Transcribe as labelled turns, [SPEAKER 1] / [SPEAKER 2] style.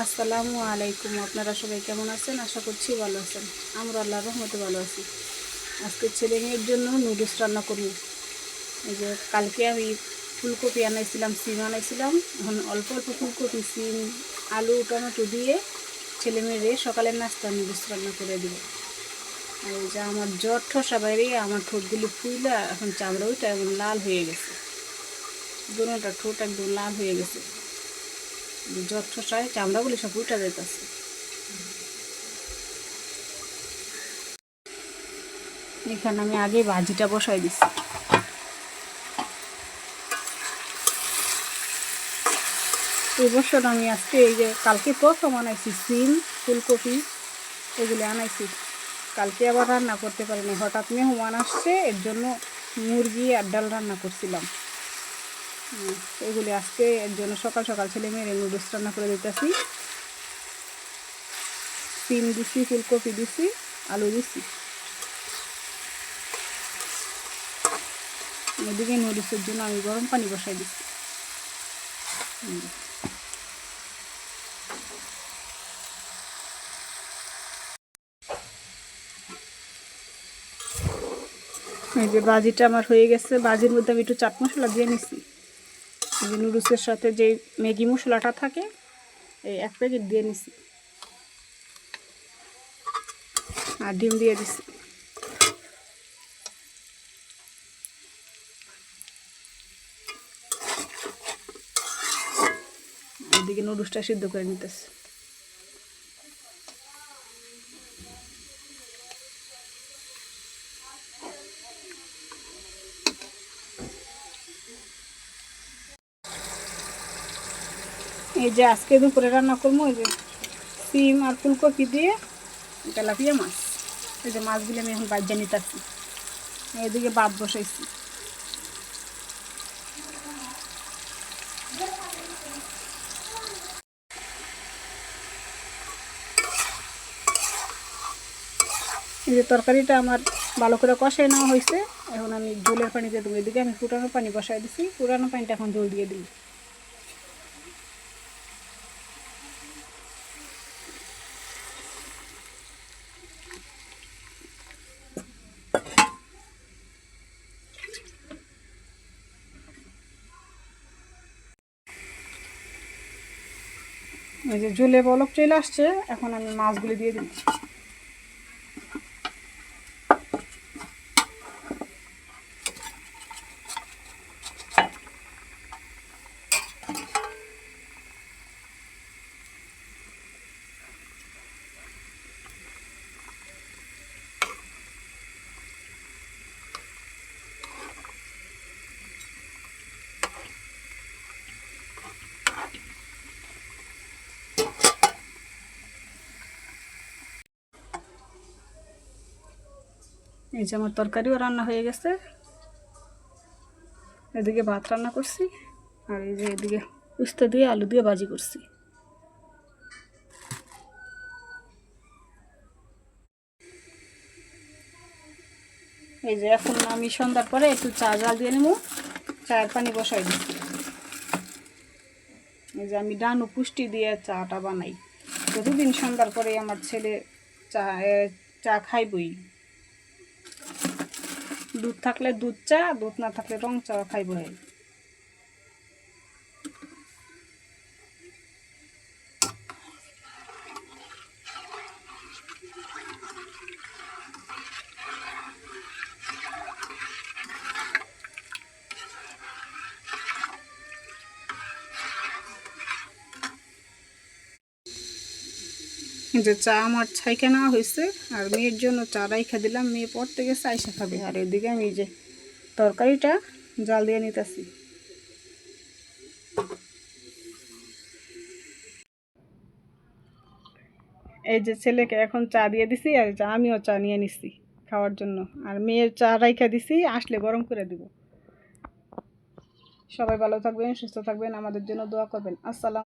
[SPEAKER 1] আসসালামু আলাইকুম। আপনারা সবাই কেমন আছেন? আশা করছি ভালো আছেন। আমরা আল্লাহর রহমতে ভালো আছি। আজকে ছেলে মেয়ের জন্য নুডলস রান্না করব। এই যে কালকে আমি ফুলকপি আনাইছিলাম, সিম আনাইছিলাম। এখন অল্প অল্প ফুলকপি, সিম, আলু, টমেটো দিয়ে ছেলে মেয়েরে সকালের নাস্তা নুডলস রান্না করে দিব। আর যে আমার জ্বর ঠসা বাইরে, আমার ঠোঁটগুলি ফুইলা, এখন চামড়া ওইটা এখন লাল হয়ে গেছে। দুটা ঠোঁট একদম লাল হয়ে গেছে। জ্বর ঠসায় চামড়াগুলি সব উঠা যেতেছে এখানে আমি আগে ভাজিটা বসাই দিছি। এই বছর আমি আজকে এই যে কালকে প্রথম আনাইছি সিম, ফুলকপি, এগুলি আনাইছি। কালকে আবার রান্না করতে পারিনি। হঠাৎ মেহমান আসছে, এর জন্য মুরগি আর ডাল রান্না করছিলাম। এগুলি আজকে এর জন্য সকাল সকাল ছেলে মেয়ের নুডলস রান্না করে দিতেছি। সিম দিছি, ফুলকপি দিছি, আলু দিছি। এদিকে নুডলসের জন্য আমি গরম পানি বসাই হুম। এই যে বাজিটা আমার হয়ে গেছে, বাজির মধ্যে আমি একটু চাট মশলা দিয়ে নিছি। যে নুডলসের সাথে যে ম্যাগি মশলাটা থাকে, এই এক প্যাকেট দিয়ে নিছি। আর ডিম দিয়ে দিছি। এদিকে নুডলসটা সিদ্ধ করে নিতেছে। এই যে আজকে দুপুরে রান্না করব, এই যে সিম আর ফুলকপি দিয়ে তেলাপিয়া মাছ। এই যে মাছগুলো আমি এখন বাজ্যা নিতেছি। এদিকে ভাত বসাইছি। এই যে তরকারিটা আমার ভালো করে কষাই নেওয়া হয়েছে। এখন আমি জলের পানি দিয়ে দেবো এদিকে আমি ফুটানো পানি বসাই দিছি। ফুটানো পানিটা এখন জল দিয়ে দিই। এই যে ঝোলে বলক চলে আসছে এখন আমি মাছগুলি দিয়ে দিই এই যে আমার তরকারিও রান্না হয়ে গেছে। এদিকে ভাত রান্না করছি আর এই যে এদিকে উস্তা দিয়ে আলু দিয়ে ভাজি করছি। এই যে এখন আমি সন্ধ্যার পরে একটু চা জাল দিয়ে নেব, চায়ের পানি বসাই দিচ্ছি এই যে আমি ডানু পুষ্টি দিয়ে চাটা বানাই। প্রতিদিন সন্ধ্যার পরে আমার ছেলে চা চা খাইবই দুধ থাকলে দুধ চা দুধ না থাকলে রং চা খাইব হয় যে চা আমার ছাইকে নেওয়া হয়েছে, আর মেয়ের জন্য চা রাইখা দিলাম, মেয়ে পড়তে গেছে আইসা খাবে। আর এদিকে আমি যে তরকারিটা জাল দিয়ে নিতেছি। এই যে ছেলেকে এখন চা দিয়ে দিছি, আর আমিও চা নিয়ে নিছি খাওয়ার জন্য। আর মেয়ের চা রাইখা দিছি, আসলে গরম করে দিব। সবাই ভালো থাকবেন, সুস্থ থাকবেন, আমাদের জন্য দোয়া করবেন। আসসালাম।